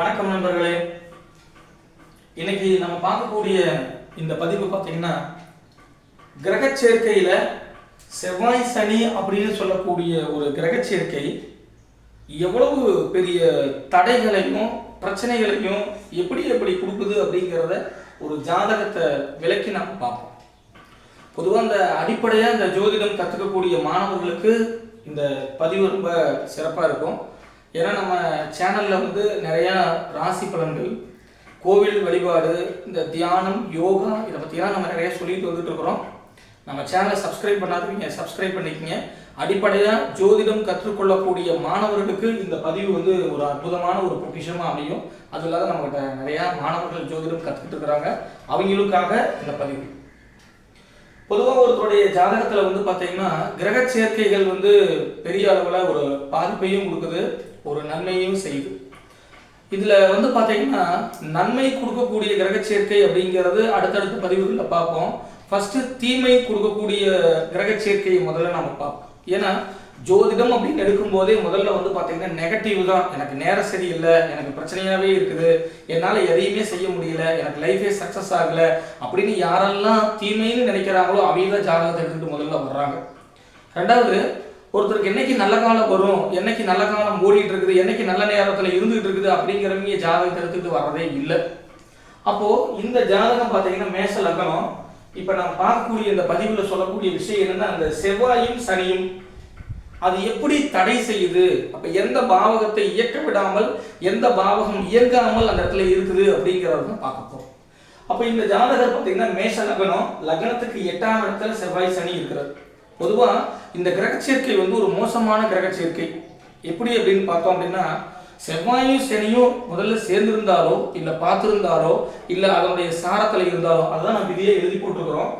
வணக்கம் நண்பர்களே. இன்னைக்கு நம்ம பார்க்கக்கூடிய இந்த பதிவு பார்த்தீங்கன்னா கிரக சேர்க்கையில செவ்வாய் சனி அப்படின்னு சொல்லக்கூடிய ஒரு கிரக சேர்க்கை எவ்வளவு பெரிய தடைகளையும் பிரச்சனைகளையும் எப்படி எப்படி கொடுக்குது அப்படிங்கிறத ஒரு ஜாதகத்தை விளக்கி நம்ம பார்ப்போம். பொதுவாக இந்த அடிப்படையாக இந்த ஜோதிடம் கற்றுக்கக்கூடிய மாணவர்களுக்கு இந்த பதிவு ரொம்ப சிறப்பாக இருக்கும். ஏன்னா நம்ம சேனலில் வந்து நிறையா ராசி பலன்கள் கோவில் வழிபாடு இந்த தியானம் யோகா இதை பற்றிலாம் நம்ம நிறைய சொல்லிட்டு வந்துட்டு இருக்கிறோம். நம்ம சேனலை சப்ஸ்கிரைப் பண்ணாதவங்க சப்ஸ்கிரைப் பண்ணிக்கங்க. அடிப்படையாக ஜோதிடம் கற்றுக்கொள்ளக்கூடிய மாணவர்களுக்கு இந்த பதிவு வந்து ஒரு அற்புதமான ஒரு பொக்கிஷமாக அமையும். அது இல்லாத நம்மகிட்ட நிறையா மாணவர்கள் ஜோதிடம் கற்றுக்கிட்டு இருக்கிறாங்க. அவங்களுக்காக இந்த பதிவு. பொதுவாக ஒருத்தருடைய ஜாதகத்தில் வந்து பார்த்தீங்கன்னா கிரக சேர்க்கைகள் வந்து பெரிய அளவில் ஒரு பாதிப்பையும் கொடுக்குது. ஒரு நன்மையும் செய்யுது. இதில் வந்து பார்த்தீங்கன்னா நன்மை கொடுக்கக்கூடிய கிரக சேர்க்கை அப்படிங்கிறது அடுத்தடுத்த பதிவுகளில் பார்ப்போம். ஃபஸ்ட்டு தீமை கொடுக்கக்கூடிய கிரக சேர்க்கையை முதல்ல நம்ம பார்ப்போம். ஏன்னா ஜோதிடம் அப்படின்னு எடுக்கும்போதே முதல்ல வந்து பார்த்தீங்கன்னா நெகட்டிவ் தான். எனக்கு நேரம் சரியில்லை எனக்கு பிரச்சனையாகவே இருக்குது என்னால் எதையுமே செய்ய முடியல எனக்கு லைஃபே சக்ஸஸ் ஆகலை அப்படின்னு யாரெல்லாம் தீமைன்னு நினைக்கிறாங்களோ அவங்க தான் ஜாதகத்தை எடுத்துகிட்டு முதல்ல வர்றாங்க. ரெண்டாவது ஒருத்தருக்கு என்னைக்கு நல்ல காலம் வரும் என்னைக்கு நல்ல காலம் ஓடிட்டு இருக்குது என்னைக்கு நல்ல நேரத்தில் இருந்துகிட்டு இருக்குது அப்படிங்கிறவங்க ஜாதகத்தை எடுத்துக்கிட்டு வர்றதே இல்லை. அப்போ இந்த ஜாதகம் பார்த்தீங்கன்னா மேச லக்னம். இப்போ நம்ம பார்க்கக்கூடிய இந்த பதிவில் சொல்லக்கூடிய விஷயம் என்னன்னா அந்த செவ்வாயும் சனியும் அது எப்படி தடை செய்யுது? அப்ப எந்த பாவகத்தை இயக்க விடாமல் எந்த பாவகம் இயங்காமல் அந்த இடத்துல இருக்குது அப்படிங்கிறத தான் பார்க்க அப்ப இந்த ஜாதகர் பார்த்தீங்கன்னா மேஷ லக்னம் லக்னத்துக்கு எட்டாம் இடத்துல செவ்வாய் சனி இருக்கிறது பொதுவாக இந்த கிரக சேர்க்கை வந்து ஒரு மோசமான கிரக சேர்க்கை. எப்படி அப்படின்னு பார்த்தோம் அப்படின்னா செவ்வாயும் சனியும் முதல்ல சேர்ந்திருந்தாலோ இல்லை பார்த்துருந்தாலோ இல்லை அதனுடைய சாரத்தில் இருந்தாலோ அதுதான் நம்ம விதியை எழுதி போட்டிருக்கிறோம்.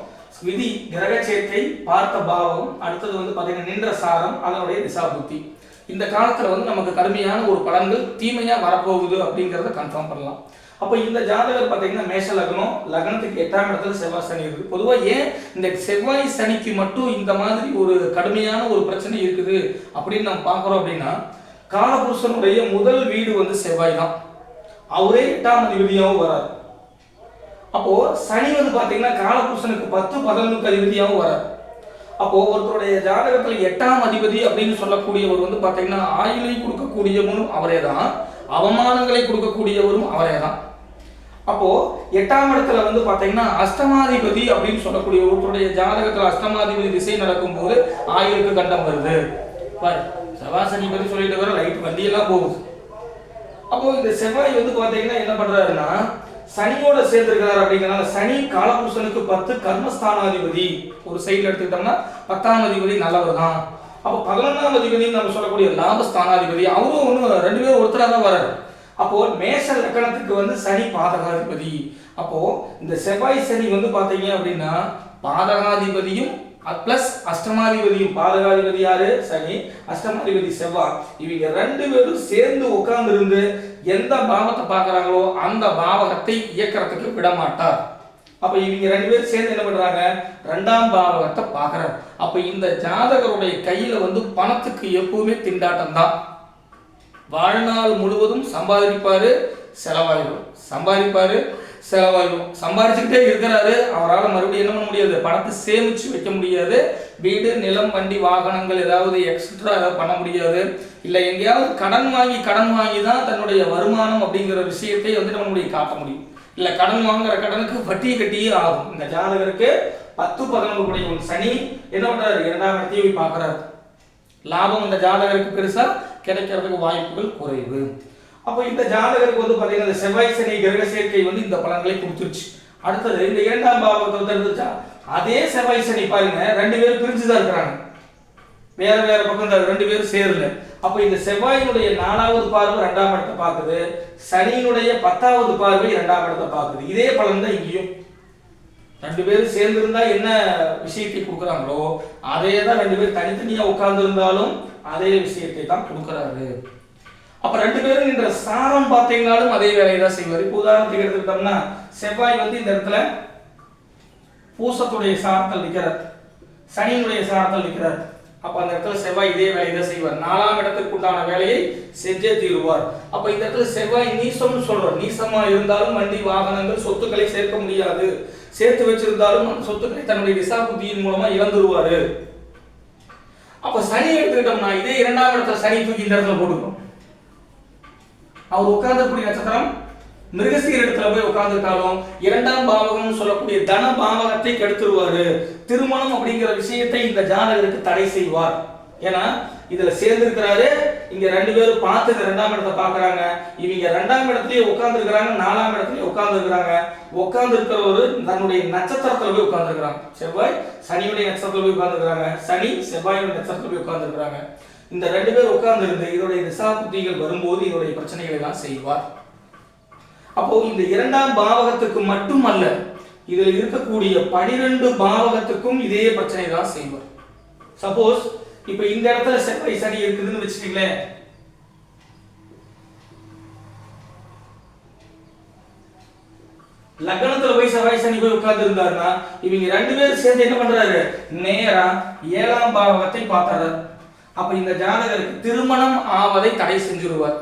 விதி கிரக சேர்க்கை பார்த்த பாவம் அடுத்தது வந்து பார்த்தீங்கன்னா நின்ற சாரம் அதனுடைய திசா புத்தி இந்த காலத்தில் வந்து நமக்கு கடுமையான ஒரு பலன்கள் தீமையாக வரப்போகுது அப்படிங்கிறத கன்ஃபார்ம் பண்ணலாம். அப்போ இந்த ஜாதகர் பார்த்தீங்கன்னா மேஷ லக்னம் லக்னத்துக்கு எட்டாம் இடத்துல செவ்வாய் சனி இருக்குது பொதுவாக ஏன் இந்த செவ்வாய் சனிக்கு மட்டும் இந்த மாதிரி ஒரு கடுமையான ஒரு பிரச்சனை இருக்குது அப்படின்னு நம்ம பார்க்குறோம் அப்படின்னா காலபுருஷனுடைய முதல் வீடு வந்து செவ்வாய் தான். அவரே எட்டாம் அதிபதியாகவும் வராரு அப்போ சனி வந்து பாத்தீங்கன்னா காலபுருஷனுக்கு பத்து பதினொன்றுக்கு அதிபதியாகவும் வராது அப்போ ஒருத்தருடைய ஜாதகத்துல எட்டாம் அதிபதி அப்படின்னு சொல்லக்கூடியவர் வந்து பாத்தீங்கன்னா ஆயுளை கொடுக்கக்கூடியவனும் அவரே தான் அவமானங்களை கொடுக்கக்கூடியவரும் அவரே தான் அப்போ எட்டாம் இடத்துல வந்து பாத்தீங்கன்னா அஷ்டமாதிபதி அப்படின்னு சொல்லக்கூடிய ஒருத்தருடைய ஜாதகத்துல அஷ்டமாதிபதி திசை நடக்கும்போது ஆயுளுக்கு கண்டம் வருது. பாரு சவாசனி பத்தி சொல்லிட்டு வர லைட் வண்டியெல்லாம் போகுது. அப்போ இந்த செவ்வாய் வந்து பாத்தீங்கன்னா என்ன பண்றாருன்னா சனியோட சேர்ந்திருக்கிறார் அப்படிங்கிறனால சனி காலபுருஷனுக்கு பத்து கர்மஸ்தானாதிபதி. ஒரு சைடில் எடுத்துக்கிட்டோம்னா பத்தாம் அதிபதி நல்லவர் தான். அப்போ பதினொன்றாம் அதிபதினு நம்ம சொல்லக்கூடிய லாபஸ்தானாதிபதி அவரும் ஒன்றும் ரெண்டு பேரும் ஒருத்தராக தான் வர்றார். அப்போ மேஷ லக்கணத்துக்கு வந்து சனி பாதகாதிபதி. அப்போ இந்த செவ்வாய் சனி வந்து பாத்தீங்க அப்படின்னா பாதகாதிபதியும் பிளஸ் அஷ்டமாதிபதியும். பாதகாதிபதி யாரு? சனி. அஷ்டமாதிபதி செவ்வாய். இவங்க ரெண்டு பேரும் சேர்ந்து உட்கார்ந்து இருந்து எந்த பாவத்தை பார்க்குறாங்களோ அந்த பாவகத்தை இயக்கிறதுக்கு விடமாட்டார். அப்போ இவங்க ரெண்டு பேரும் சேர்ந்து என்ன பண்ணுறாங்க ரெண்டாம் பாவகத்தை பார்க்குறாரு. அப்போ இந்த ஜாதகருடைய கையில் வந்து பணத்துக்கு எப்பவுமே திண்டாட்டம் தான். வாழ்நாள் முழுவதும் சம்பாதிப்பார் செலவாயிடும் சம்பாதிப்பார் செலவாயிடும் சம்பாதிச்சுக்கிட்டே இருக்கிறாரு. அவரால் மறுபடியும் என்ன பண்ண முடியாது? பணத்தை சேமித்து வைக்க முடியாது. வீடு நிலம் வண்டி வாகனங்கள் ஏதாவது எக்ஸ்ட்ரா ஏதாவது பண்ண முடியாது. இல்லை எங்கேயாவது கடன் வாங்கி கடன் வாங்கி தான் தன்னுடைய வருமானம் அப்படிங்கிற விஷயத்தை வந்து நம்மளுடைய காட்ட முடியும். இல்லை கடன் வாங்குற கடனுக்கு வட்டி கட்டியே ஆகும். இந்த ஜாதகருக்கு பத்து பதினொன்று கூடிய ஒரு சனி என்ன பண்றாரு? இரண்டாம் இடத்தையும் போய் பார்க்கறாரு. லாபம் இந்த ஜாதகருக்கு பெருசா கிடைக்கிறதுக்கு வாய்ப்புகள் குறைவு. அப்போ இந்த ஜாதகருக்கு வந்து பார்த்தீங்கன்னா இந்த செவ்வாய் சனி கிரக சேர்க்கை வந்து இந்த பலன்களை கொடுத்துருச்சு. அடுத்தது இந்த இரண்டாம் பாவத்தை வந்து இருந்துச்சா அதே செவ்வாய் சனி பாருங்க ரெண்டு பேரும் பிரிஞ்சு தான் இருக்கிறாங்க. வேற வேற பக்கம் ரெண்டு பேரும் சேரல. அப்போ இந்த செவ்வாயினுடைய நாலாவது பார்வை ரெண்டாம் இடத்தை பார்க்குது. சனியினுடைய பத்தாவது பார்வை இரண்டாம் இடத்தை பார்க்குது. இதே பலன் தான் இங்கேயும். ரெண்டு பேரும் சேர்ந்து இருந்தா என்ன விஷயத்தை கொடுக்குறாங்களோ அதே தான் ரெண்டு பேரும் தனித்தனியா உட்கார்ந்து இருந்தாலும் அதே விஷயத்தை தான் கொடுக்குறாரு. அப்ப ரெண்டு பேரும் நின்ற சாரம் பார்த்தீங்கனாலும் அதே வேலையை தான் செய்வார். இப்போ உதாரணத்துக்கு எடுத்துக்கிட்டோம்னா செவ்வாய் வந்து இந்த இடத்துல பூசத்துடைய சாரத்தில் நிற்கிறார் சனியினுடைய சாரத்தில் நிற்கிறார் அப்ப அந்த இடத்துல செவ்வாய் இதே வேலையை தான் செய்வார். நாலாம் இடத்துக்கு உண்டான வேலையை செஞ்சே தீருவார். அப்ப இந்த இடத்துல செவ்வாய் நீசம்னு சொல்றோம் நீசமா இருந்தாலும் வண்டி வாகனங்கள் சொத்துக்களை சேர்க்க முடியாது. சேர்த்து வச்சிருந்தாலும் அந்த சொத்துக்களை தன்னுடைய விசா புத்தியின் மூலமா இழந்துருவாரு. அப்ப சனி எடுத்துக்கிட்டோம்னா இதே இரண்டாம் இடத்துல சனி தூக்கி இந்த இடத்துல போட்டுக்கிறோம் அவர் உட்கார்ந்தக்கூடிய நட்சத்திரம் மிருகசீர் இடத்துல போய் உட்கார்ந்துட்டாலும் இரண்டாம் பாவகம் சொல்லக்கூடிய தன பாவகத்தை கெடுத்துருவாரு. திருமணம் அப்படிங்கிற விஷயத்தை இந்த ஜாதகருக்கு தடை செய்வார். ஏன்னா இதுல சேர்ந்திருக்கிறாரு இங்க ரெண்டு பேரும் பார்த்து இந்த ரெண்டாம் இடத்தை பாக்குறாங்க இவங்க ரெண்டாம் இடத்துலயே உட்காந்துருக்கிறாங்க நாலாம் இடத்துலயே உட்காந்துருக்கிறாங்க உட்கார்ந்து இருக்கிறவரு தன்னுடைய நட்சத்திரத்துல போய் உட்காந்துருக்கிறாங்க செவ்வாய் சனியுடைய நட்சத்திரத்துல போய் உட்காந்துருக்கிறாங்க சனி செவ்வாயுடைய நட்சத்திரத்துல போய் உட்காந்துருக்கிறாங்க இந்த ரெண்டு பேர் உட்கார்ந்து இருந்து இதோடைய திசா புத்திகள் வரும்போது இதோடைய பிரச்சனைகளை தான் செய்வார். அப்போ இந்த இரண்டாம் பாவகத்துக்கு மட்டுமல்ல இதில் இருக்கக்கூடிய பனிரெண்டு பாவகத்துக்கும் இதே பிரச்சனை தான் செய்வார். சப்போஸ் இப்ப இந்த இடத்துல செவ்வாய் சனி இருக்குதுன்னு வச்சுக்கீங்களேன். லக்னத்துல போய் செவ்வாய் சனி போய் உட்கார்ந்து இருந்தாருன்னா இவங்க ரெண்டு பேரும் சேர்ந்து என்ன பண்றாரு? நேரா ஏழாம் பாவகத்தை பார்த்தாரு. அப்ப இந்த ஜாதகருக்கு திருமணம் ஆவதை தடை செஞ்சிருவார்.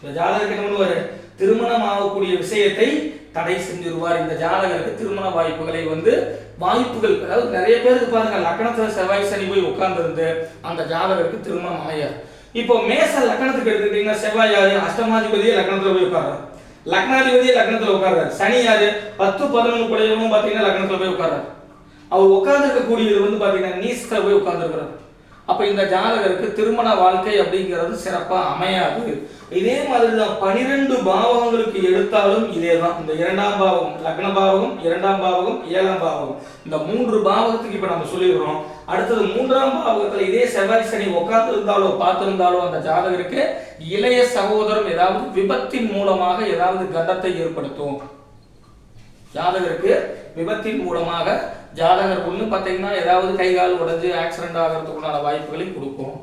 இந்த ஜாதகருக்கு என்ன பண்ணுவாரு? திருமணம் ஆகக்கூடிய விஷயத்தை தடை செஞ்சிருவார். இந்த ஜாதகருக்கு திருமண வாய்ப்புகளை வந்து வாய்ப்புகள் அதாவது நிறைய பேருக்கு பாருங்க லக்னத்துல செவ்வாய் சனி போய் உட்கார்ந்துருந்து அந்த ஜாதகருக்கு திருமணம் அமையாது இப்போ மேச லக்னத்துக்கு எடுத்துக்கிட்டீங்கன்னா செவ்வாய் யாரு? அஷ்டமாதிபதியே லக்னத்துல போய் உட்கார்றாரு. லக்னாதிபதியே லக்னத்துல உட்கார்றாரு. சனி யாரு? பத்து பதினொன்று குடையவும் பாத்தீங்கன்னா லக்னத்துல போய் உட்கார்றாரு. அவர் உட்கார்ந்துருக்கக்கூடியது வந்து பாத்தீங்கன்னா நீஸ்ல போய் உட்கார்ந்துருக்கிறார். அப்போ இந்த ஜாதகருக்கு திருமண வாழ்க்கை அப்படிங்கிறது சிறப்பாக அமையாது. இதே மாதிரி தான் பனிரெண்டு பாவகங்களுக்கு எடுத்தாலும் இதே தான் இந்த இரண்டாம் பாவகம் லக்ன பாவகம் இரண்டாம் பாவகம் ஏழாம் பாவகம். இந்த மூன்று பாவகத்துக்கு இப்போ நம்ம சொல்லிடுறோம் அடுத்தது மூன்றாம் பாவகத்தில் இதே செவ்வாய் சனி உட்கார்ந்து இருந்தாலோ அந்த ஜாதகருக்கு இளைய சகோதரம் ஏதாவது விபத்தின் மூலமாக ஏதாவது கண்டத்தை ஏற்படுத்தும். ஜாதகருக்கு விபத்தின் மூலமாக ஜாதகர் ஒன்று பார்த்தீங்கன்னா ஏதாவது கை கால் உடஞ்சு ஆக்சிடென்ட் ஆகிறதுக்குண்டான வாய்ப்புகளையும் கொடுக்கும்.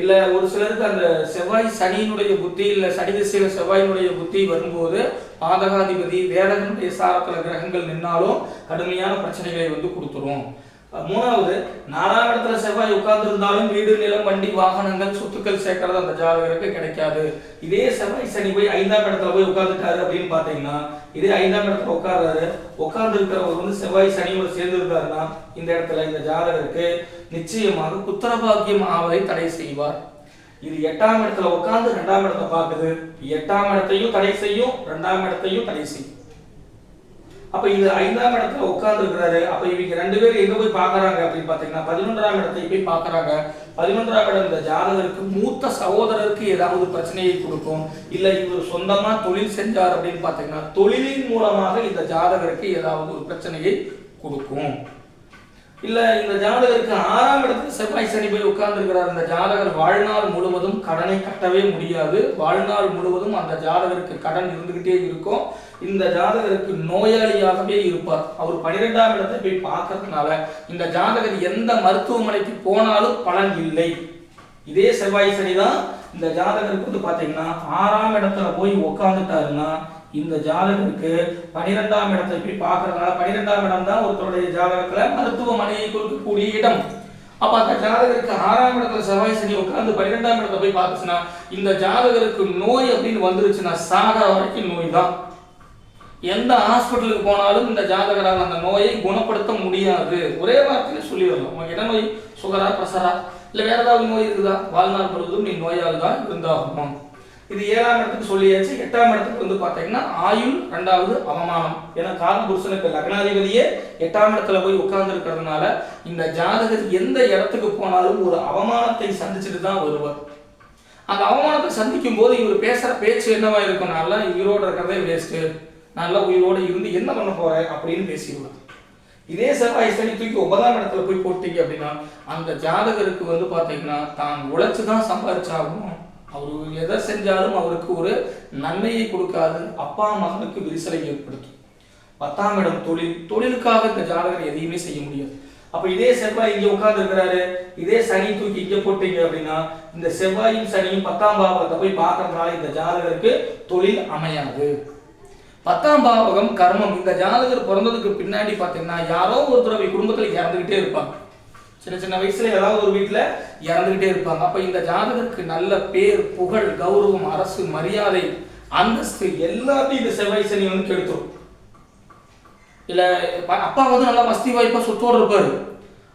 இல்லை ஒரு சிலருக்கு அந்த செவ்வாய் சனியினுடைய புத்தி இல்லை சனி திசையில் செவ்வாயினுடைய புத்தி வரும்போது பாதகாதிபதி வேதகனுடைய சாரத்தில் கிரகங்கள் நின்னாலும் கடுமையான பிரச்சனைகளை வந்து கொடுத்துரும். மூணாவது நாலாம் இடத்துல செவ்வாய் உட்கார்ந்திருந்தாலும் வீடு நிலம் வண்டி வாகனங்கள் சொத்துக்கள் சேர்க்கறது அந்த ஜாதகருக்கு கிடைக்காது. இதே செவ்வாய் சனி போய் ஐந்தாம் இடத்துல போய் உட்கார்ந்துட்டாரு அப்படின்னு பாத்தீங்கன்னா இதே ஐந்தாம் இடத்துல உட்கார்றாரு உட்கார்ந்து இருக்கிறவர் வந்து செவ்வாய் சனியோட சேர்ந்து இருக்காருன்னா இந்த இடத்துல இந்த ஜாதகருக்கு நிச்சயமாக புத்திரபாக்கியம் ஆவதை தடை செய்வார். இது எட்டாம் இடத்துல உட்கார்ந்து ரெண்டாம் இடத்தை பார்க்குது. எட்டாம் இடத்தையும் தடை செய்யும் ரெண்டாம் இடத்தையும் தடை செய்யும். அப்ப இது ஐந்தாம் இடத்துல உட்கார்ந்து இருக்கிறாரு அப்ப இவங்க ரெண்டு பேரும் எங்க போய் பாக்குறாங்க அப்படின்னு பாத்தீங்கன்னா பதினொன்றாம் இடத்தை போய் பாக்குறாங்க பதினொன்றாம் இடம் இந்த ஜாதகருக்கு மூத்த சகோதரருக்கு ஏதாவது பிரச்சனையை கொடுக்கும். இல்ல இவர் சொந்தமா தொழில் செஞ்சார் அப்படின்னு பாத்தீங்கன்னா தொழிலின் மூலமாக இந்த ஜாதகருக்கு ஏதாவது ஒரு பிரச்சனையை கொடுக்கும். இல்லை இந்த ஜாதகருக்கு ஆறாம் இடத்துல செவ்வாய் சனி போய் உட்கார்ந்துருக்கிறார். இந்த ஜாதகர் வாழ்நாள் முழுவதும் கடனை கட்டவே முடியாது. வாழ்நாள் முழுவதும் அந்த ஜாதகருக்கு கடன் இருந்துகிட்டே இருக்கும். இந்த ஜாதகருக்கு நோயாளியாகவே இருப்பார். அவர் பன்னிரெண்டாம் இடத்தை போய் பார்க்கறதுனால இந்த ஜாதகர் எந்த மருத்துவமனைக்கு போனாலும் பலன் இல்லை. இதே செவ்வாய் சனி தான் இந்த ஜாதகருக்கு வந்து பார்த்தீங்கன்னா ஆறாம் இடத்துல போய் உட்காந்துட்டாருன்னா இந்த ஜாதகருக்கு பனிரெண்டாம் இடத்தை போய் பார்க்கறதுனால பனிரெண்டாம் இடம் தான் ஒருத்தருடைய ஜாதகத்துல மருத்துவமனையை கொடுக்கக்கூடிய இடம். அப்ப அந்த ஜாதகருக்கு ஆறாம் இடத்துல செவ்வாய் சனி உட்கார்ந்து பன்னிரெண்டாம் இடத்தை போய் பார்த்துச்சுன்னா இந்த ஜாதகருக்கு நோய் அப்படின்னு வந்துருச்சுன்னா சாகர வரைக்கும் நோய் தான் எந்த ஹாஸ்பிட்டலுக்கு போனாலும் இந்த ஜாதகரால் அந்த நோயை குணப்படுத்த முடியாது. ஒரே வார்த்தையில சொல்லிடலாம் உனக்கு என்ன நோய்? சுகரா பிரசரா இல்லை வேற ஏதாவது நோய் இருக்குதா? வாழ்நாள் முழுவதும் நீ நோயால் தான் இருந்தாகணும். இது ஏழாம் இடத்துக்கு சொல்லியாச்சு எட்டாம் இடத்துக்கு வந்து பார்த்தீங்கன்னா ஆயுள் ரெண்டாவது அவமானம். ஏன்னா காரண புருஷனுக்கு லக்னாதிபதியே எட்டாம் இடத்துல போய் உட்கார்ந்து இருக்கிறதுனால இந்த ஜாதகர் எந்த இடத்துக்கு போனாலும் ஒரு அவமானத்தை சந்திச்சுட்டு தான் வருவார். அந்த அவமானத்தை சந்திக்கும் போது இவர் பேசுற பேச்சு என்னவா இருக்கும்? நல்லா உயிரோட இருக்கிறதே வேஸ்ட்டு நல்லா உயிரோட இருந்து என்ன பண்ண போறேன் அப்படின்னு பேசிடுவார். இதே செவ்வாய் சனி தூக்கி ஒன்பதாம் இடத்துல போய் போட்டீங்க அப்படின்னா அந்த ஜாதகருக்கு வந்து பாத்தீங்கன்னா தான் உழைச்சு தான் சம்பாரிச்சாகணும். அவர் எதை செஞ்சாலும் அவருக்கு ஒரு நன்மையை கொடுக்காது அப்பா மகனுக்கு விரிசலை ஏற்படுத்தும். பத்தாம் இடம் தொழில். தொழிலுக்காக இந்த ஜாதகர் எதையுமே செய்ய முடியாது. அப்ப இதே செவ்வாய் இங்க உட்கார்ந்து இருக்கிறாரு இதே சனி தூக்கி இங்க போட்டீங்க அப்படின்னா இந்த செவ்வாயும் சனியும் பத்தாம் பாவகத்தை போய் பார்க்கறதுனால இந்த ஜாதகருக்கு தொழில் அமையாது. பத்தாம் பாவகம் கர்மம். இந்த ஜாதகர் பிறந்ததுக்கு பின்னாடி பார்த்தீங்கன்னா யாரோ ஒரு தடவை இறந்துகிட்டே இருப்பாங்க. சின்ன சின்ன வயசுல ஏதாவது ஒரு வீட்டில் இறந்துகிட்டே இருப்பாங்க. அப்போ இந்த ஜாதகருக்கு நல்ல பேர் புகழ் கௌரவம் அரசு மரியாதை அந்தஸ்து எல்லாத்தையும் இந்த செவ்வாய் சனி வந்து கெடுத்துரும். இல்லை அப்பா வந்து நல்லா மஸ்தி வாய்ப்பாக சொத்தோடு இருப்பார்.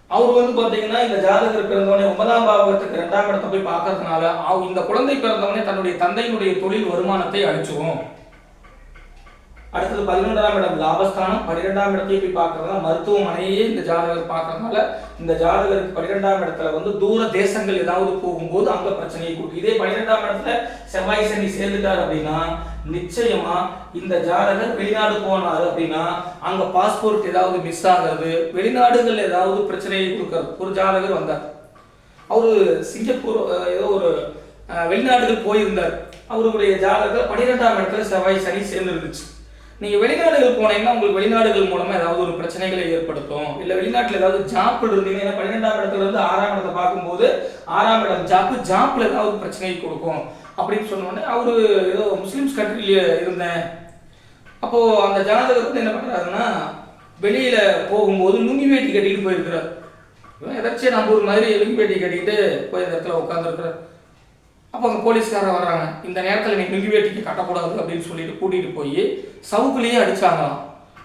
அவர் வந்து பார்த்தீங்கன்னா இந்த ஜாதகர் பிறந்தவனே ஒன்பதாம் பாவகத்துக்கு ரெண்டாம் இடத்தை போய் பார்க்கறதுனால அவ- இந்த குழந்தை பிறந்தவனே தன்னுடைய தந்தையினுடைய தொழில் வருமானத்தை அழிச்சுவோம் அடுத்தது பதினொன்றாம் இடம் லாபஸ்தானம். பன்னிரெண்டாம் இடத்தையும் போய் பார்க்கறதுனால மருத்துவமனையே இந்த ஜாதகர் பார்க்கறதுனால இந்த ஜாதகருக்கு பன்னிரெண்டாம் இடத்துல வந்து தூர தேசங்கள் ஏதாவது போகும்போது அங்க பிரச்சனையை கொடுக்கும். இதே பன்னிரெண்டாம் இடத்துல செவ்வாய் சனி சேர்ந்துட்டார் அப்படின்னா நிச்சயமா இந்த ஜாதகர் வெளிநாடு போனாரு அப்படின்னா அங்க பாஸ்போர்ட் ஏதாவது மிஸ் ஆகிறது வெளிநாடுகள் ஏதாவது பிரச்சனையை கொடுக்கறது. ஒரு ஜாதகர் வந்தார். அவரு சிங்கப்பூர் ஏதோ ஒரு வெளிநாடுகள் போயிருந்தார். அவருடைய ஜாதகத்தில் பன்னிரெண்டாம் இடத்துல செவ்வாய் சனி சேர்ந்து இருந்துச்சு நீங்கள் வெளிநாடுகள் போனீங்கன்னா உங்களுக்கு வெளிநாடுகள் மூலமாக ஏதாவது ஒரு பிரச்சனைகளை ஏற்படுத்தும். இல்லை வெளிநாட்டில் ஏதாவது ஜாப் இருந்தீங்கன்னா பன்னிரெண்டாம் இடத்துல இருந்து ஆறாம் இடத்தை பார்க்கும்போது ஆறாம் இடம் ஜாப்பு ஜாப்பில் ஏதாவது பிரச்சனையை கொடுக்கும். அப்படின்னு சொன்னோடனே அவர் ஏதோ முஸ்லீம்ஸ் கண்ட்ரில இருந்தேன். அப்போது அந்த ஜாதகர் வந்து என்ன பண்ணுறாருன்னா வெளியில் போகும்போது நுங்கி வேட்டி கட்டிக்கிட்டு போயிருக்கிறார். ஏதாச்சும் எதாச்சும் நம்ம ஒரு மாதிரி லுங்கி வேட்டி கட்டிக்கிட்டு போய் இந்த இடத்துல உட்காந்துருக்கிறார் அப்போ அங்கே போலீஸ்காரர் வர்றாங்க. இந்த நேரத்தில் நீ நுங்கி கட்டக்கூடாது அப்படின்னு சொல்லிட்டு கூட்டிகிட்டு போய் சவுக்குலேயே அடித்தாங்களாம்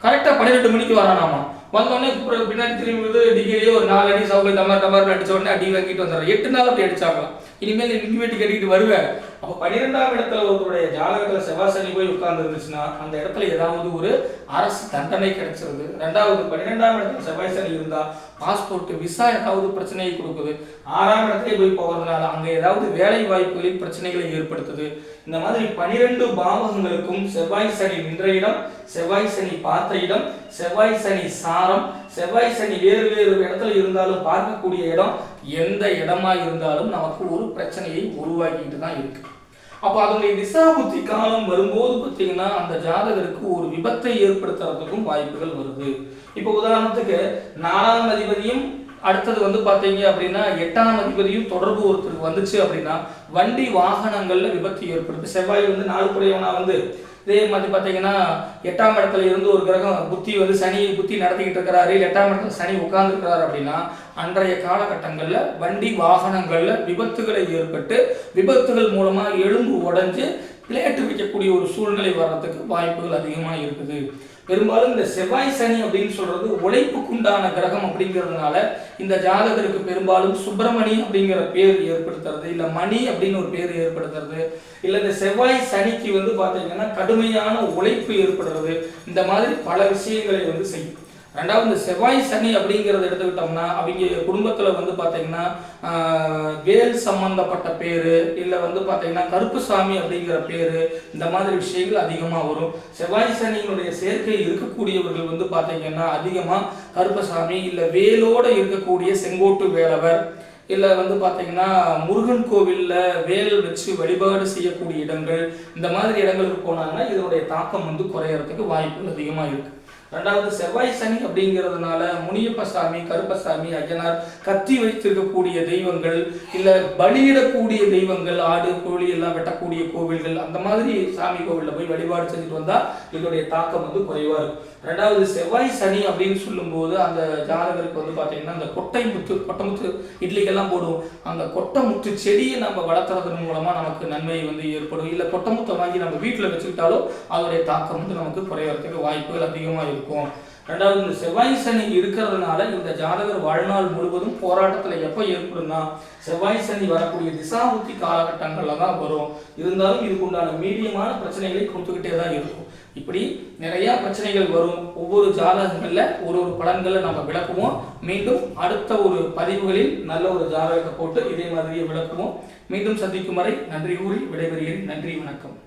கரெக்டாக பன்னிரெண்டு மணிக்கு வரானாமா. வந்தோடனே பின்னாடி திரும்பி வந்து டிகிரியே ஒரு நாலு அடி சவுக்கு டமர் டமர் அடித்த உடனே அடி வாங்கிட்டு வந்துடுறாரு எட்டு நாள் அப்படி அடித்தாங்களாம் இனிமேல் நீ நுங்கி கட்டிக்கிட்டு வருவேன் அப்போ பன்னிரெண்டாம் இடத்துல ஒருவருடைய ஜாதகத்தில் செவ்வாசனி போய் உட்கார்ந்து இருந்துச்சுன்னா அந்த இடத்துல ஏதாவது ஒரு அரசு தண்டனை கிடைச்சிருது. ரெண்டாவது பன்னிரெண்டாம் இடத்துல செவ்வாய் சனி இருந்தால் பாஸ்போர்ட் விசா ஏதாவது பிரச்சனையை கொடுக்குது. ஆறாம் இடத்துல போய் போகிறதுனால அங்கே ஏதாவது வேலை வாய்ப்புகளில் பிரச்சனைகளை ஏற்படுத்துது. இந்த மாதிரி பனிரெண்டு பாவகங்களுக்கும் செவ்வாய் சனி நின்ற இடம் செவ்வாய் சனி பார்த்த இடம் செவ்வாய் சனி சாரம் செவ்வாய் சனி வேறு வேறு இடத்துல இருந்தாலும் பார்க்கக்கூடிய இடம் எந்த இடமா இருந்தாலும் நமக்கு ஒரு பிரச்சனையை உருவாக்கிட்டு தான் இருக்கு. அப்போ அதனுடைய திசாபுத்தி காலம் வரும்போது பார்த்தீங்கன்னா அந்த ஜாதகருக்கு ஒரு விபத்தை ஏற்படுத்துறதுக்கும் வாய்ப்புகள் வருது. இப்போ உதாரணத்துக்கு நாலாம் அதிபதியும் அடுத்தது வந்து பார்த்தீங்க அப்படின்னா எட்டாம் அதிபதியும் தொடர்பு ஒருத்தருக்கு வந்துச்சு அப்படின்னா வண்டி வாகனங்கள்ல விபத்து ஏற்படுது. செவ்வாய் வந்து நாலு குறையவனா வந்து இதே மாதிரி பார்த்தீங்கன்னா எட்டாம் இடத்துல இருந்து ஒரு கிரகம் புத்தி வந்து சனி புத்தி நடத்திக்கிட்டு இருக்கிறாரு எட்டாம் இடத்துல சனி உட்கார்ந்துருக்கிறாரு அப்படின்னா அன்றைய காலகட்டங்களில் வண்டி வாகனங்கள்ல விபத்துகளை ஏற்பட்டு விபத்துகள் மூலமா எலும்பு உடைஞ்சு விளையாட்டு வைக்கக்கூடிய ஒரு சூழ்நிலை வர்றதுக்கு வாய்ப்புகள் அதிகமாக இருக்குது. பெரும்பாலும் இந்த செவ்வாய் சனி அப்படின்னு சொல்றது உழைப்புக்குண்டான கிரகம் அப்படிங்கிறதுனால இந்த ஜாதகருக்கு பெரும்பாலும் சுப்பிரமணி அப்படிங்கிற பேர் ஏற்படுத்துறது இல்ல மணி அப்படின்னு ஒரு பேர் ஏற்படுத்துறது இல்ல இந்த செவ்வாய் சனிக்கு வந்து பாத்தீங்கன்னா கடுமையான உழைப்பு ஏற்படுறது இந்த மாதிரி பல விஷயங்களை வந்து செய்யும். ரெண்டாவது இந்த செவ்வாய் சனி அப்படிங்கிறத எடுத்துக்கிட்டோம்னா அவங்க குடும்பத்தில் வந்து பார்த்தீங்கன்னா வேல் சம்பந்தப்பட்ட பேர் இல்லை வந்து பார்த்தீங்கன்னா கருப்புசாமி அப்படிங்கிற பேர் இந்த மாதிரி விஷயங்கள் அதிகமாக வரும். செவ்வாய் சனியினுடைய சேர்க்கை இருக்கக்கூடியவர்கள் வந்து பார்த்தீங்கன்னா அதிகமாக கருப்பசாமி இல்லை வேலோடு இருக்கக்கூடிய செங்கோட்டு வேலவர் இல்லை வந்து பார்த்தீங்கன்னா முருகன் கோவிலில் வேல் வச்சு வழிபாடு செய்யக்கூடிய இடங்கள் இந்த மாதிரி இடங்களுக்கு போனாங்கன்னா இதனுடைய தாக்கம் வந்து குறையறதுக்கு வாய்ப்புகள் அதிகமாக இருக்குது ரெண்டாவது செவ்வாய் சனி அப்படிங்கிறதுனால முனியப்பசாமி கருப்பசாமி அஜனார் கத்தி வைத்திருக்கக்கூடிய தெய்வங்கள் இல்லை பலியிடக்கூடிய தெய்வங்கள் ஆடு கோழி எல்லாம் வெட்டக்கூடிய கோவில்கள் அந்த மாதிரி சாமி கோவிலில் போய் வழிபாடு செஞ்சுட்டு வந்தால் இதனுடைய தாக்கம் வந்து குறைவாக இருக்கும். ரெண்டாவது செவ்வாய் சனி அப்படின்னு சொல்லும்போது அந்த ஜாதகருக்கு வந்து பார்த்தீங்கன்னா அந்த கொட்டை முத்து கொட்டை முத்து இட்லிக்கெல்லாம் போடுவோம். அந்த கொட்டை முத்து செடியை நம்ம வளர்த்துறதன் மூலமாக நமக்கு நன்மை வந்து ஏற்படும். இல்லை கொட்டை முத்தை வாங்கி நம்ம வீட்டில் வச்சுக்கிட்டாலும் அதோடைய தாக்கம் வந்து நமக்கு குறையறதுக்கு வாய்ப்புகள் அதிகமாக இருக்கும் இருக்கும். ரெண்டாவது இந்த செவ்வாய் சனி இருக்கிறதுனால இந்த ஜாதகர் வாழ்நாள் முழுவதும் போராட்டத்தில் எப்போ ஏற்படும்னா செவ்வாய் சனி வரக்கூடிய திசாபுத்தி காலகட்டங்களில் தான் வரும். இருந்தாலும் இதுக்குண்டான மீடியமான பிரச்சனைகளை கொடுத்துக்கிட்டே தான் இருக்கும். இப்படி நிறைய பிரச்சனைகள் வரும். ஒவ்வொரு ஜாதகங்களில் ஒரு ஒரு பலன்களை நம்ம விளக்குவோம். மீண்டும் அடுத்த ஒரு பதிவுகளில் நல்ல ஒரு ஜாதகத்தை போட்டு இதே மாதிரியே விளக்குவோம். மீண்டும் சந்திக்கும் வரை நன்றி கூறி விடைபெறுகிறேன். நன்றி வணக்கம்.